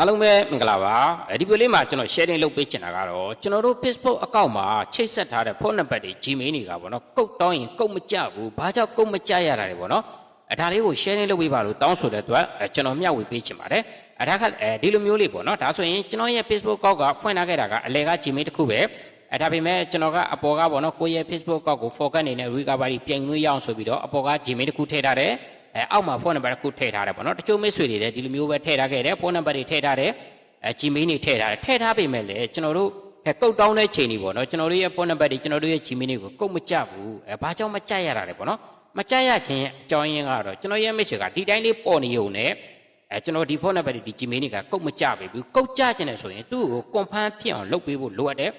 အားလုံးပဲမင်္ဂလာပါအဲဒီဗီဒီယိုလေးမှာကျွန်တော် sharing လုပ်ပေးချင်တာကတော့ကျွန်တော်တို့ Facebook account မှာချိတ်ဆက်ထားတဲ့ဖုန်းနံပါတ်တွေ Gmail တွေကပေါ့နော်ကုတ်တောင်းရင်ကုတ်မကြဘူးဘာကြောင့်ကုတ်မကြရတာလဲပေါ့နော်အဲဒါလေးကို sharing လုပ်ပေးပါလို့တောင်းဆိုတဲ့အတွက်အဲကျွန်တော်မျှဝေပေးချင်ပါတယ်အဲဒါကအဲဒီလိုမျိုးလေးပေါ့နော်ဒါဆိုရင်ကျွန်တော်ရဲ့ Facebook account ကဖွင့်ထားခဲ့တာကအလဲက Gmail တစ်ခုပဲအဲဒါပေမဲ့ကျွန်တော်ကအပေါ်ကပေါ့နော်ကိုယ့်ရဲ့ Facebook account ကို forget အနေနဲ့ recovery ပြင်လို့ရအောင်ဆိုပြီးတော့အပေါ်က Gmail တစ်ခုထည့်ထားတယ် အဲအောက်မှာဖုန်းနံပါတ်တစ်ခုထည့်ထားတယ်ပေါ့နော်တချို့မိတ်ဆွေတွေလည်းဒီလိုမျိုးပဲထည့်ထားခဲ့တယ်ဖုန်းနံပါတ်တွေထည့်ထားတယ်အဲ Gmail တွေထည့်ထားတယ်ထည့်ထားပေမဲ့လည်းကျွန်တော်တို့အဲကုတ်တောင်းတဲ့ချိန်တွေပေါ့နော်ကျွန်တော်တို့ရဲ့ဖုန်းနံပါတ်တွေကျွန်တော်တို့ရဲ့ Gmail တွေကိုကုတ်မကြဘူးအဲဘာကြောင့်မကြရတာလဲပေါ့နော်မကြရခြင်းအကြောင်းရင်းကတော့ကျွန်တော်ရဲ့မိတ်ဆွေကဒီတိုင်းလေးပေါ်နေုံနဲ့အဲကျွန်တော်ဒီဖုန်းနံပါတ်တွေဒီ Gmail တွေကကုတ်မကြပေဘူးကုတ်ကြခြင်းနဲ့ဆိုရင်သူ့ကို confirm ဖြစ်အောင်လုပ်ပေးဖို့လိုအပ်တယ်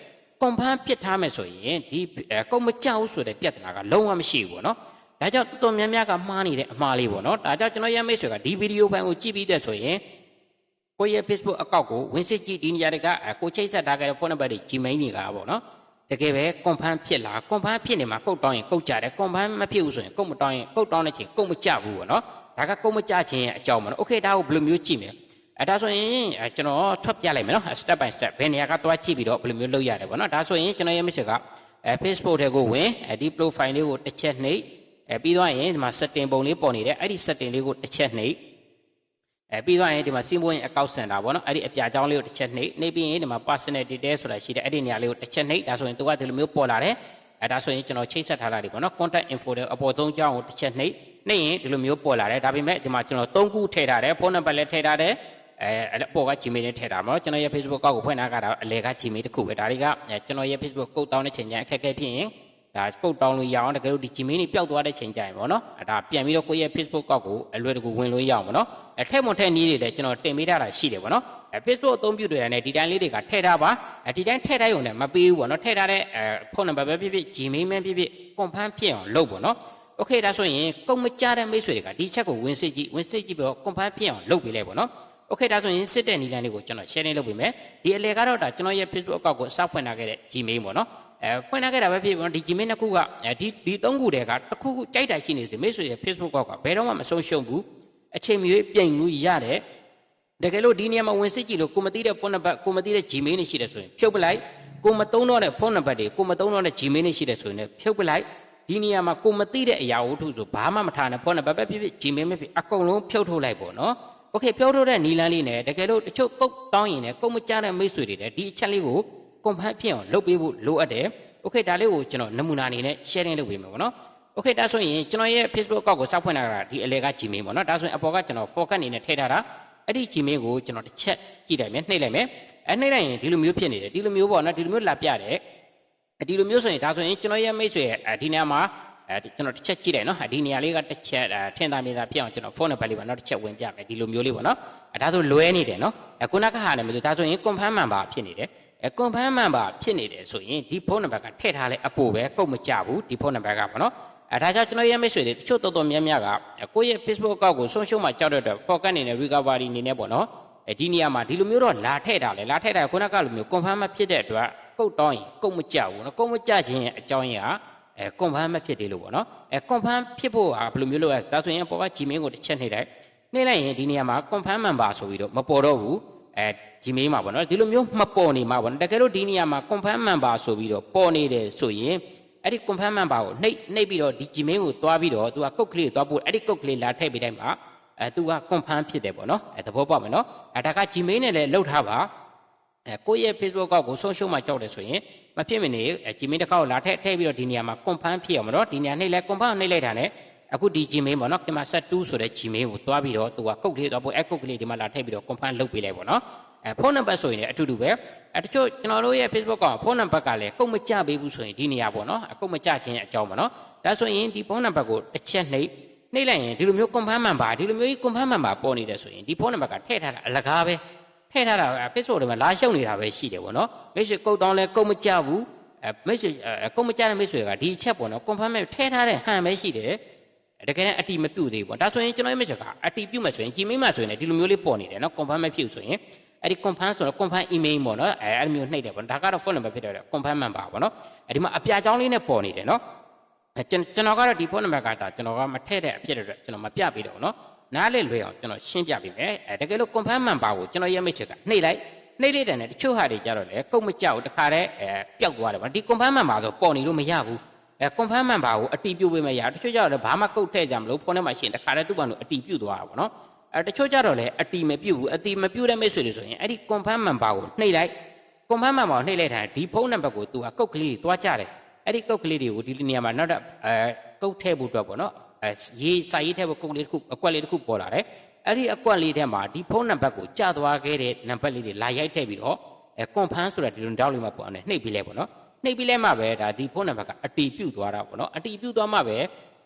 confirm ဖြစ်ထားမယ်ဆိုရင်ဒီအဲကုတ်မကြဘူးဆိုတဲ့ပြဿနာကလုံးဝမရှိဘူးပေါ့နော် ဒါကြောင့်တော်တော်များများကမှားနေတဲ့အမှားလေးပေါ့နော်ဒါကြောင့်ကျွန်တော်ရဲ့မိတ်ဆွေကဒီဗီဒီယိုဖိုင်ကိုကြည့်ပြီးတဲ့ဆိုရင်ကိုယ့်ရဲ့ Facebook account ကိုဝင်စစ်ကြည့်ဒီနေရာတွေကအဲကိုချိတ်ဆက်ထားခဲ့တဲ့ဖုန်းနံပါတ်တွေ Gmail တွေကပေါ့နော်တကယ်ပဲ confirm ဖြစ်လား confirm ဖြစ်နေမှာကုတ်တောင်းရင်ကုတ်ကြတယ် confirm မဖြစ်ဘူးဆိုရင်ကုတ်မတောင်းရင်ကုတ်တောင်းတဲ့ချိန်ကုတ်မကြဘူးပေါ့နော်ဒါကကုတ်မကြခြင်းရဲ့အကြောင်းပေါ့နော် okay ဒါကိုဘယ်လိုမျိုးကြည့်မလဲအဲဒါဆိုရင်အဲကျွန်တော်ထွက်ပြလိုက်မယ်နော် step by step ဘယ်နေရာကသွားကြည့်ပြီးတော့ဘယ်လိုမျိုးလုပ်ရတယ်ပေါ့နော်ဒါဆိုရင်ကျွန်တော်ရဲ့မိတ်ဆွေကအဲ Facebook ထဲကိုဝင်အဲဒီ profile လေးကိုတစ်ချက်နှိပ် အဲပြီးသွားရင်ဒီမှာ setting ပုံလေးပေါ်နေတယ်အဲ့ဒီ setting လေးကိုတစ်ချက်နှိပ်အဲပြီးသွားရင်ဒီမှာစီးပွားရေး account center ပေါ့နော်အဲ့ဒီအပြာကြောင်းလေးကိုတစ်ချက်နှိပ်နှိပ်ပြီးရင်ဒီမှာ personal detail ဆိုတာရှိတယ်အဲ့ဒီနေရာလေးကိုတစ်ချက်နှိပ်ဒါဆိုရင်သူကဒီလိုမျိုးပေါ်လာတယ်အဲဒါဆိုရင်ကျွန်တော်ချိတ်ဆက်ထားတာဒီပေါ့နော် contact info တွေအပေါ်ဆုံးကြောင်းကိုတစ်ချက်နှိပ်နှိပ်ရင်ဒီလိုမျိုးပေါ်လာတယ်ဒါပေမဲ့ဒီမှာကျွန်တော်၃ခုထည့်ထားတယ်ဖုန်းနံပါတ်လည်းထည့်ထားတယ်အဲအပေါ်က Gmail နဲ့ထည့်ထားမှာနော်ကျွန်တော်ရဲ့ Facebook ကောက်ကိုဖွင့်ထားကြတာအလဲက Gmail တစ်ခုပဲဒါတွေကကျွန်တော်ရဲ့ Facebook ကုတ်တောင်းတဲ့ချိန်ကျရင်အခက်အခဲဖြစ်ရင် ဒါကုတ်တောင်းလို့ရအောင်တကယ်လို့ဒီ Gmail တွေပျောက်သွားတဲ့ချိန်ကျရင်ပေါ့နော်အဲဒါပြန်ပြီးတော့ကိုယ့်ရဲ့ Facebook ကောက်ကိုအလွယ်တကူဝင်လို့ရအောင်ပေါ့နော်အဲထက်မွန်ထက်နီးတွေလည်းကျွန်တော်တင်ပေးထားတာရှိတယ်ပေါ့နော်အဲ Facebook အသုံးပြုတွေနဲ့ဒီတိုင်းလေးတွေကထည့်ထားပါအဲဒီတိုင်းထည့်ထားရုံနဲ့မပေးဘူးပေါ့နော်ထည့်ထားတဲ့အဲဖုန်းနံပါတ်ပဲဖြစ်ဖြစ် Gmail ပဲဖြစ်ဖြစ် confirm ဖြစ်အောင်လုပ်ပေါ့နော် โอเคဒါဆိုရင်ကုန်မကြတဲ့မိတ်ဆွေတွေကဒီချက်ကိုဝင်စစ်ကြည့်ဝင်စစ်ကြည့်ပြီးတော့ confirm ဖြစ်အောင်လုပ်ပေးလိုက်ပေါ့နော်โอเคဒါဆိုရင်စစ်တဲ့နီလန်လေးကိုကျွန်တော် share လုပ်ပေးမယ်ဒီအလဲကတော့ဒါကျွန်တော်ရဲ့ Facebook account ကိုစဖွင့်ထားခဲ့တဲ့ Gmail ပေါ့နော် အဲဖွင့်ထားခဲ့တာပဲဖြစ်ပေါ့နော်ဒီ Gmail နှစ်ခုကဒီဒီသုံးခုတည်းကတစ်ခုခုကြိုက်တာရှိနေစေမိတ်ဆွေရဲ့ Facebook account ကဘယ်တော့မှမဆုံးရှုံးဘူးအချိန်မရွေးပြင်လို့ရတယ် တကယ်လို့ဒီနေရာမှာဝင်စစ်ကြည့်လို့ကိုမသိတဲ့ဖုန်းနံပါတ်ကိုမသိတဲ့ Gmail နဲ့ရှိတယ်ဆိုရင်ဖြုတ်ပလိုက်ကိုမသုံးတော့တဲ့ဖုန်းနံပါတ်တွေကိုမသုံးတော့တဲ့ Gmail နဲ့ရှိတယ်ဆိုရင်လည်းဖြုတ်ပလိုက်ဒီနေရာမှာကိုမသိတဲ့အရာဝတ္ထုဆိုဘာမှမထားနဲ့ဖုန်းနံပါတ်ပဲဖြစ်ဖြစ် Gmail ပဲဖြစ်အကုန်လုံးဖြုတ်ထုတ်လိုက်ပေါ့နော်โอเคဖြုတ်ထုတ်တဲ့နီလန်းလေးနဲ့တကယ်လို့တချို့ကုတ်တောင်းရင်လည်းကုတ်မကြတဲ့မိတ်ဆွေတွေလည်းဒီအချက်လေးကို confirm ဖြစ်အောင်လုပ်ပေးဖို့လိုအပ်တယ်။ Okay ဒါလေးကိုကျွန်တော်နမူနာအနေနဲ့ sharing လုပ်ပေးမယ်ပေါ့နော်။ Okay ဒါဆိုရင်ကျွန်တော်ရဲ့ Facebook account ကိုစောက်ဖွင့်လာတာဒီအလဲက Gmail ပေါ့နော်။ဒါဆိုရင်အပေါ်ကကျွန်တော် forget အနေနဲ့ထည့်ထားတာအဲ့ဒီ Gmail ကိုကျွန်တော်တစ်ချက်ကြည့်လိုက်မယ်နှိပ်လိုက်မယ်။အဲ့နှိပ်လိုက်ရင်ဒီလိုမျိုးဖြစ်နေတယ်ဒီလိုမျိုးပေါ့နော်ဒီလိုမျိုးလာပြတယ်။ဒီလိုမျိုးဆိုရင်ဒါဆိုရင်ကျွန်တော်ရဲ့မိတ်ဆွေဒီနေရာမှာအဲကျွန်တော်တစ်ချက်ကြည့်တယ်နော်ဒီနေရာလေးကတစ်ချက်ထင်သာမြင်သာဖြစ်အောင်ကျွန်တော်ဖုန်းနံပါတ်လေးပါနောက်တစ်ချက်ဝင်ပြမယ်ဒီလိုမျိုးလေးပေါ့နော်ဒါဆိုလွဲနေတယ်နော်ခုနကဟာနေမျိုးဒါဆိုရင် confirm မှန်ပါဖြစ်နေတယ် အဲ confirm number ဖြစ်နေတယ်ဆိုရင်ဒီဖုန်းနံပါတ်ကထည့်ထားလဲအပိုပဲကုတ်မကြဘူးဒီဖုန်းနံပါတ်ကပေါ့နော်အဲဒါကြောင့်ကျွန်တော်ရဲ့မိတ်ဆွေတွေတချို့တော်တော်များများကကိုယ့်ရဲ့ Facebook account ကိုဆုံးရှုံးမှကြောက်တဲ့အတွက် forget အနေနဲ့ recovery အနေနဲ့ပေါ့နော်အဲဒီနေရာမှာဒီလိုမျိုးတော့လာထည့်တာလေလာထည့်တာခုနကလိုမျိုး confirm မဖြစ်တဲ့အတွက်ကုတ်တောင်းရင်ကုတ်မကြဘူးနော်ကုတ်မကြခြင်းရဲ့အကြောင်းရင်းကအဲ confirm မဖြစ်သေးလို့ပေါ့နော်အဲ confirm ဖြစ်ဖို့ကဘယ်လိုမျိုးလုပ်ရဒါဆိုရင်ပေါ်က Gmail ကိုတစ်ချက်နှိပ်လိုက်နှိပ်လိုက်ရင်ဒီနေရာမှာ confirm member ဆိုပြီးတော့မပေါ်တော့ဘူး အဲ Gmail မှာပေါ့နော်ဒီလိုမျိုးမပေါ်နေမှာပေါ့နော်တကယ်လို့ဒီနေရာမှာ confirm member ဆိုပြီးတော့ပေါ်နေတယ်ဆိုရင်အဲ့ဒီ confirm member ကိုနှိပ်နှိပ်ပြီးတော့ဒီ Gmail ကိုတွားပြီးတော့သူကကုတ်ကလေးကိုတွားပို့အဲ့ဒီကုတ်ကလေးလာထည့်ပေးတိုင်းမှာအဲသူက confirm ဖြစ်တယ်ပေါ့နော်အဲသဘောပေါက်မယ်နော်အဲဒါက Gmail နဲ့လည်းလောက်ထားပါအဲကိုယ့်ရဲ့ Facebook ကောက်ကိုဆုံးရှုံးမှကြောက်တယ်ဆိုရင်မဖြစ်မနေအဲ Gmail တစ်ခါကိုလာထည့်ထည့်ပြီးတော့ဒီနေရာမှာ confirm ဖြစ်အောင်မနော်ဒီနေရာနှိပ်လဲ confirm နှိပ်လိုက်တာ ਨੇ အခုဒီ Gmail ပေါ့နော်ခင်မဆက်2ဆိုတဲ့ Gmail ကိုတွားပြီးတော့သူကကုတ်ကလေးတွားပို့အဲကုတ်ကလေးဒီမှာလာထည့်ပြီးတော့ confirm လုပ်ပေးလိုက်ပေါ့နော်အဲဖုန်းနံပါတ်ဆိုရင်လည်းအတူတူပဲအဲတချို့ကျွန်တော်တို့ရဲ့ Facebook ကဖုန်းနံပါတ်ကလည်းကုတ်မကြပေးဘူးဆိုရင်ဒီနေရာပေါ့နော်အကုတ်မကြခြင်းအကြောင်းပေါ့နော်ဒါဆိုရင်ဒီဖုန်းနံပါတ်ကိုတစ်ချက်နှိပ်နှိပ်လိုက်ရင်ဒီလိုမျိုး confirm မှန်ပါဒီလိုမျိုး confirm မှန်ပါပေါ်နေတယ်ဆိုရင်ဒီဖုန်းနံပါတ်ကထည့်ထားတာအလကားပဲထည့်ထားတာ Facebook တွေမှာလာရှုပ်နေတာပဲရှိတယ်ပေါ့နော်မိတ်ဆွေကုတ်တောင်းလဲကုတ်မကြဘူးအဲမိတ်ဆွေကုတ်မကြတဲ့မိတ်ဆွေကဒီချက်ပေါ့နော် confirm မဲ့ထည့်ထားတဲ့ဟန်ပဲရှိတယ် တကယ်တမ်းအတီမပြုတ်သေးဘူးပေါ့ဒါဆိုရင်ကျွန်တော်ရဲ့ message ကအတီပြုတ်မှဆိုရင်ကြည်မိမှဆိုရင်လည်းဒီလိုမျိုးလေးပေါ်နေတယ်နော် confirm မဖြစ်ဆိုရင်အဲ့ဒီ confirm ဆိုတော့ confirm email ပေါ့နော်အဲအဲ့လိုမျိုးနှိပ်တယ်ပေါ့ဒါကတော့ phone number ဖြစ်တယ် confirm number ပေါ့နော်အဲ့ဒီမှာအပြာချောင်းလေးနဲ့ပေါ်နေတယ်နော်ကျွန်တော်ကတော့ဒီ phone number ကဒါကျွန်တော်ကမထည့်တဲ့အဖြစ်တဲ့အတွက်ကျွန်တော်မပြပေးတော့ဘူးနော်နားလေလွယ်အောင်ကျွန်တော်ရှင်းပြပေးမယ်အဲတကယ်လို့ confirm number ကိုကျွန်တော်ရဲ့ message ကနှိပ်လိုက်နှိမ့်လိုက်တယ်နဲ့တချို့ဟာတွေကြတော့လေကုတ်မကြောက်တခါတည်းအဲပျောက်သွားတယ်ဗျဒီ confirm မှာဆိုပေါ်နေလို့မရဘူး အဲ confirm မှန်ပါကိုအတီးပြုတ်ပေးမယ်ရတချို့ကြတော့လေဘာမှကုတ်ထည့်ကြမလို့ဖုန်းထဲမှာရှင်းတခါတည်းသူ့ဘာလို့အတီးပြုတ်သွားတာဗောနော်အဲတချို့ကြတော့လေအတီးမပြုတ်ဘူးအတီးမပြုတ်တဲ့မိတ်ဆွေတွေဆိုရင်အဲ့ဒီ confirm မှန်ပါကိုနှိပ်လိုက် confirm မှန်ပါကိုနှိပ်လိုက်တာဒီဖုန်းနံပါတ်ကိုသူကကုတ်ကလေးတွေတွားကြတယ်အဲ့ဒီကုတ်ကလေးတွေကိုဒီနေရာမှာနောက်တော့အဲကုတ်ထည့်ဖို့အတွက်ဗောနော်အဲရေးစာရေးထည့်ဖို့ကုတ်လေးတစ်ခုအကွက်လေးတစ်ခုပေါ်လာတယ်အဲ့ဒီအကွက်လေးထဲမှာဒီဖုန်းနံပါတ်ကိုကြာသွားခဲ့တဲ့နံပါတ်လေးတွေလာရိုက်ထည့်ပြီးတော့အဲ confirm ဆိုတာဒီလိုတောက်လေးမှာပေါ်အောင်နှိပ်ပြီးလဲဗောနော် နှိပ်ပြီးလဲမှပဲဒါဒီဖုန်းနံပါတ်ကအတီးပြုတ်သွားတာဗောနော်အတီးပြုတ်သွားမှပဲ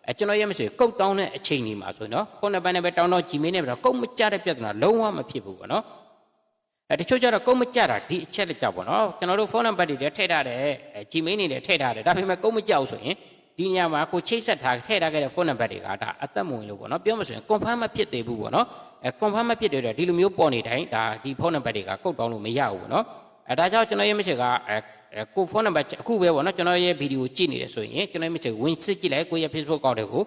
အဲကျွန်တော်ရဲ့မဆိုကုတ်တောင်းတဲ့အချိန်ကြီးမှာဆိုရင်နော်ဖုန်းနံပါတ်နဲ့ပဲတောင်းတော့ Gmail နဲ့ပဲတော့ကုတ်မကြတဲ့ပြဿနာလုံးဝမဖြစ်ဘူးဗောနော်အဲတချို့ကျတော့ကုန်းမကြတာဒီအချက်လက်ကြောက်ပေါ့နော်ကျွန်တော်တို့ဖုန်းနံပါတ်တွေလည်းထည့်ထားတယ်အဲ Gmail တွေလည်းထည့်ထားတယ်ဒါပေမဲ့ကုန်းမကြောက်ဆိုရင်ဒီညမှာကိုချိတ်ဆက်ထားထည့်ထားခဲ့တဲ့ဖုန်းနံပါတ်တွေကဒါအသက်မဝင်လို့ပေါ့နော်ပြောမှဆိုရင် confirm မဖြစ်သေးဘူးပေါ့နော်အဲ confirm မဖြစ်တဲ့အတွက်ဒီလိုမျိုးပေါ်နေတိုင်းဒါဒီဖုန်းနံပါတ်တွေကကုတ်တောင်းလို့မရဘူးပေါ့နော်အဲဒါကြောင့်ကျွန်တော်ရဲ့မချက်ကအဲအဲ ကိုဖုန်းနံပါတ်အခုပဲပေါ့နော်ကျွန်တော်ရဲ့ဗီဒီယိုကြည့်နေတယ်ဆိုရင်ကျွန်တော်ရဲ့မချက်ဝင်စစ်ကြည့်လိုက်ကိုရဲ့ Facebook ကောက်တွေကို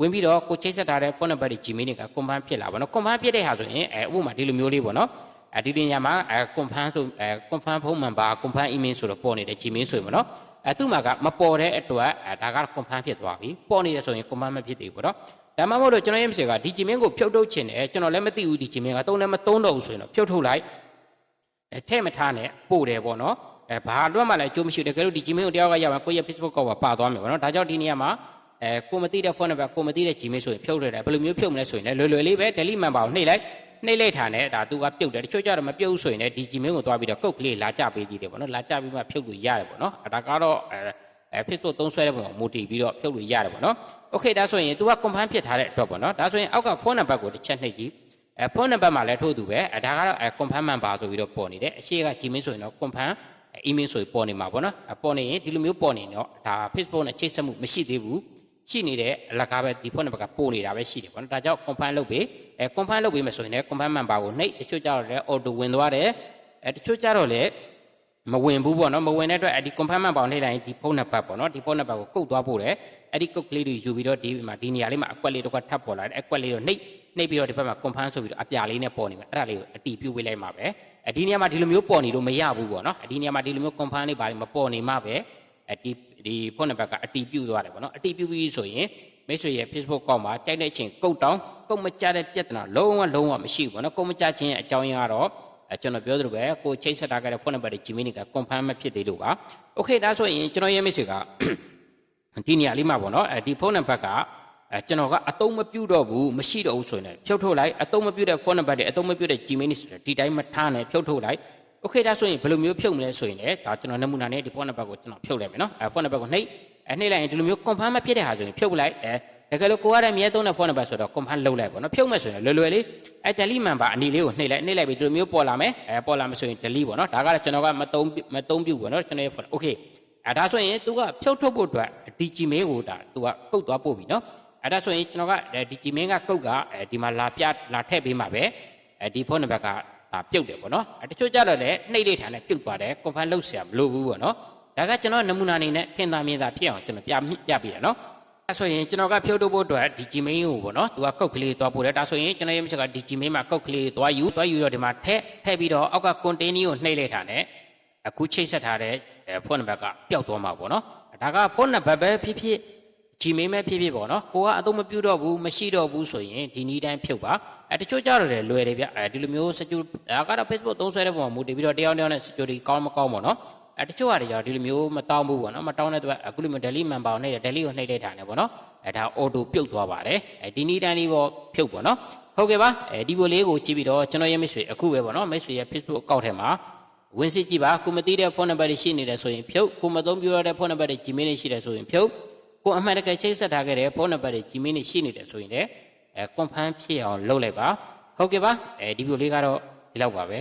ဝင်ပြီးတော့ကိုချိတ်ဆက်ထားတဲ့ဖုန်းနံပါတ်တွေ Gmail တွေက confirm ဖြစ်လာပါတော့ confirm ဖြစ်တဲ့ဟာဆိုရင်အဲဥပမာဒီလိုမျိုးလေးပေါ့နော်အဲဒီတင်ရမှာအဲ confirm ဆိုအဲ confirm ဖုန်းမှန်ပါ confirm email ဆိုတော့ပေါ်နေတဲ့ Gmail ဆိုရင်ပေါ့နော်အဲသူ့မှာကမပေါ်တဲ့အတွက်အဲဒါက confirm ဖြစ်သွားပြီပေါ်နေတယ်ဆိုရင် confirm မဖြစ်သေးဘူးပေါ့နော်ဒါမှမဟုတ်လို့ကျွန်တော်ရဲ့မစေကဒီ Gmail ကိုဖြုတ်ထုတ်ချင်တယ်ကျွန်တော်လည်းမသိဘူးဒီ Gmail ကတုံးလည်းမတုံးတော့ဘူးဆိုရင်တော့ဖြုတ်ထုတ်လိုက်အဲထဲ့မထားနဲ့ပို့တယ်ပေါ့နော် အဲဘာလွတ်မှလည်းအကျိုးမရှိဘူးတကယ်လို့ဒီ Gmail ကိုတယောက်ကရမှာကိုယ့်ရဲ့ Facebook ကောပါသွားမယ်ပေါ့နော်ဒါကြောင့်ဒီနေရာမှာအဲကိုမသိတဲ့ phone number ကိုမသိတဲ့ Gmail ဆိုရင်ဖြုတ်ရတယ်ဘယ်လိုမျိုးဖြုတ်မလဲဆိုရင်လည်းလွယ်လွယ်လေးပဲ delete မှန်ပါကိုနှိပ်လိုက်နှိပ်လိုက်တာနဲ့ဒါသူကပြုတ်တယ်တချို့ကြတော့မပြုတ်ဘူးဆိုရင်လည်းဒီ Gmail ကိုသွားပြီးတော့ကုတ်ကလေးလာကြပေးသေးတယ်ပေါ့နော်လာကြပြီးမှဖြုတ်လို့ရတယ်ပေါ့နော်အဲဒါကတော့အဲအဲ Facebook သုံးဆွဲတဲ့ပုံမှာမူတည်ပြီးတော့ဖြုတ်လို့ရတယ်ပေါ့နော်။ Okay ဒါဆိုရင် तू က confirm ဖြစ်ထားတဲ့အတွက်ပေါ့နော်။ဒါဆိုရင်အောက်က phone number ကိုတစ်ချက်နှိပ်ကြည့်။အဲ phone number မှာလည်းထို့သူပဲအဲဒါကတော့အဲ confirm မှန်ပါဆိုပြီးတော့ပေါ်နေတယ်။အရှိက Gmail ဆိုရင်တော့ confirm email ဆိုပြီးပေါ်နေမှာပေါ့နော်။အပေါ်နေရင်ဒီလိုမျိုးပေါ်နေတော့ဒါ Facebook နဲ့ချိတ်ဆက်မှုမရှိသေးဘူး။ရှိနေတဲ့အလကားပဲဒီ phone number ကပို့နေတာပဲရှိတယ်ပေါ့နော်။ဒါကြောင့် confirm လုပ်ပြီးအဲ confirm လုပ်ပြီးမှဆိုရင်လည်း confirm မှန်ပါကိုနှိပ်တချို့ကြတော့လည်း auto ဝင်သွားတယ်။အဲတချို့ကြတော့လည်းမဝင်ဘူးပေါ့နော်မဝင်တဲ့အတွက်အဲ့ဒီ confirm မှန်ပေါင်းနှိပ်လိုက်ရင်ဒီဖုန်းနံပါတ်ပေါ့နော်ဒီဖုန်းနံပါတ်ကိုကုတ်သွားဖို့တယ်အဲ့ဒီကုတ်ကလေးတွေယူပြီးတော့ဒီမှာဒီနေရာလေးမှာအကွက်လေးတော့ကထပ်ပေါ်လာတယ်အကွက်လေးတော့နှိပ်နှိပ်ပြီးတော့ဒီဘက်မှာ confirm ဆိုပြီးတော့အပြာလေးနဲ့ပေါ်နေမှာအဲ့ဒါလေးကိုအတီးပြုတ်ပေးလိုက်မှာပဲ အဲ့ဒီနေရာမှာဒီလိုမျိုးပေါ်နေလို့မရဘူးပေါ့နော်အဲ့ဒီနေရာမှာဒီလိုမျိုး confirm လေးပါမပေါ်နေမှာပဲအဲ့ဒီဒီဖုန်းနံပါတ်ကအတီးပြုတ်သွားတယ်ပေါ့နော်အတီးပြုတ်ပြီးဆိုရင်မိတ်ဆွေရဲ့ Facebook ကောက်မှာတိုက်တဲ့အချိန်ကုတ်တောင်းကုတ်မကြတဲ့ပြဿနာလုံးဝလုံးဝမရှိဘူးပေါ့နော်ကုတ်မကြခြင်းရဲ့အကြောင်းရင်းကတော့အဲကျွန်တော်ပြောသလိုပဲကိုချိတ်ဆက်ထားခဲ့တဲ့ phone number တွေ Gmail က confirm မဖြစ်သေးလို့ပါ။ Okay ဒါဆိုရင်ကျွန်တော်ရဲ့မိတ်ဆွေကဒီနေရာလေးမှာပေါ့နော်အဲဒီ phone number က အဲကျွန်တော်ကအတုံးမပြုတ်တော့ဘူးမရှိတော့ဘူးဆိုရင်လည်းဖြုတ်ထုတ်လိုက်အတုံးမပြုတ်တဲ့ phone number တွေအတုံးမပြုတ်တဲ့ Gmail တွေဆိုရင်ဒီတိုင်းမထားနဲ့ဖြုတ်ထုတ်လိုက် Okay ဒါဆိုရင်ဘယ်လိုမျိုးဖြုတ်မလဲဆိုရင်လည်းဒါကျွန်တော်နမူနာနဲ့ဒီ phone number ကိုကျွန်တော်ဖြုတ်လိုက်မယ်နော်အဲ phone number ကိုနှိပ်အဲနှိပ်လိုက်ရင်ဒီလိုမျိုး confirm မဖြစ်တဲ့ဟာဆိုရင်ဖြုတ်လိုက်အဲတကယ်လို့ကိုရတဲ့မြဲသုံးတဲ့ phone number ဆိုတော့ confirm လုပ်လိုက်ပေါ့နော်ဖြုတ်မယ်ဆိုရင်လွယ်လွယ်လေးအဲ delete number အနီလေးကိုနှိပ်လိုက်နှိပ်လိုက်ပြီးဒီလိုမျိုးပေါ်လာမယ်အဲပေါ်လာမယ်ဆိုရင် delete ပေါ့နော်ဒါကလည်းကျွန်တော်ကမတုံးမတုံးပြဘူးပေါ့နော်ကျွန်တော်ရဲ့ phone okay အဲဒါဆိုရင် तू ကဖြုတ်ထုတ်ဖို့အတွက်ဒီ Gmail ကိုဒါ तू ကကုတ်သွားပို့ပြီနော် အဲဒါဆိုရင်ကျွန်တော်ကဒီ Gmail ကကုတ်ကအဲဒီမှာလာပြလာထည့်ပေးမှာပဲအဲဒီ phone number ကဒါပြုတ်တယ်ပေါ့နော်အဲတချို့ကြတော့လည်းနှိပ်လိုက်တာနဲ့ပြုတ်သွားတယ် confirm လုပ်เสียမလို့ဘူးပေါ့နော်ဒါကကျွန်တော်နမူနာအနေနဲ့ဖင်သာမြင်သာဖြစ်အောင်ကျွန်တော်ပြပြပြတာနော် အဲဆိုရင်ကျွန်တော်ကဖြုတ်ထုတ်ဖို့အတွက်ဒီ Gmail ကိုပေါ့နော်သူကကုတ်ကလေးသွားပို့တယ်ဒါဆိုရင်ကျွန်တော်ရဲ့မြစ်ကဒီ Gmail မှာကုတ်ကလေးသွားယူသွားယူတော့ဒီမှာထည့်ထည့်ပြီးတော့အောက်က container ကိုနှိပ်လိုက်တာ ਨੇ အခုချိတ်ဆက်ထားတဲ့ဖုန်းနံပါတ်ကပျောက်သွားမှာပေါ့နော်ဒါကဖုန်းနံပါတ်ပဲဖြစ်ဖြစ် Gmail ပဲဖြစ်ဖြစ်ပေါ့နော်ကိုကအသုံးမပြုတော့ဘူးမရှိတော့ဘူးဆိုရင်ဒီနည်းတိုင်းဖြုတ်ပါအဲတချို့ကြတော့လည်းလွယ်တယ်ဗျအဲဒီလိုမျိုး security ဒါကတော့ Facebook သုံးဆွဲတဲ့ပုံမှာမူတည်ပြီးတော့တယောက်တယောက်နဲ့ security ကောင်းမကောင်းပေါ့နော်အဲတချို့ဟာတွေကြောင့်ဒီလိုမျိုးမတောင်းဘူးပေါ့နော်မတောင်းတဲ့အတွက်အခုလိုမျိုး delete member ကိုနှိပ်တယ် delete ကိုနှိပ်တဲ့ထားနေပေါ့နော်အဲဒါ auto ပြုတ်သွားပါတယ်အဲဒီနည်းတိုင်းလေးပေါ့ဖြုတ်ပေါ့နော်ဟုတ်ကဲ့ပါအဲဒီဘိုလေးကိုကြည့်ပြီးတော့ကျွန်တော်ရဲ့မိတ်ဆွေအခုပဲပေါ့နော်မိတ်ဆွေရဲ့ Facebook account ထဲမှာဝင်စစ်ကြည့်ပါကိုမသိတဲ့ phone number တွေရှိနေတယ်ဆိုရင်ဖြုတ်ကိုမသုံးပြရတဲ့ phone number တွေ Gmail တွေရှိတယ်ဆိုရင်ဖြုတ် ကိုအမှန်တကယ်ချိတ်ဆက်ထားခဲ့တဲ့ phone number တွေ Gmail တွေရှိနေတယ်ဆိုရင်လည်းအဲ confirm ဖြစ်အောင်လုပ်လိုက်ပါဟုတ်ကဲ့ပါအဲဒီဘိုလေးကတော့ဒီလောက်ပါပဲ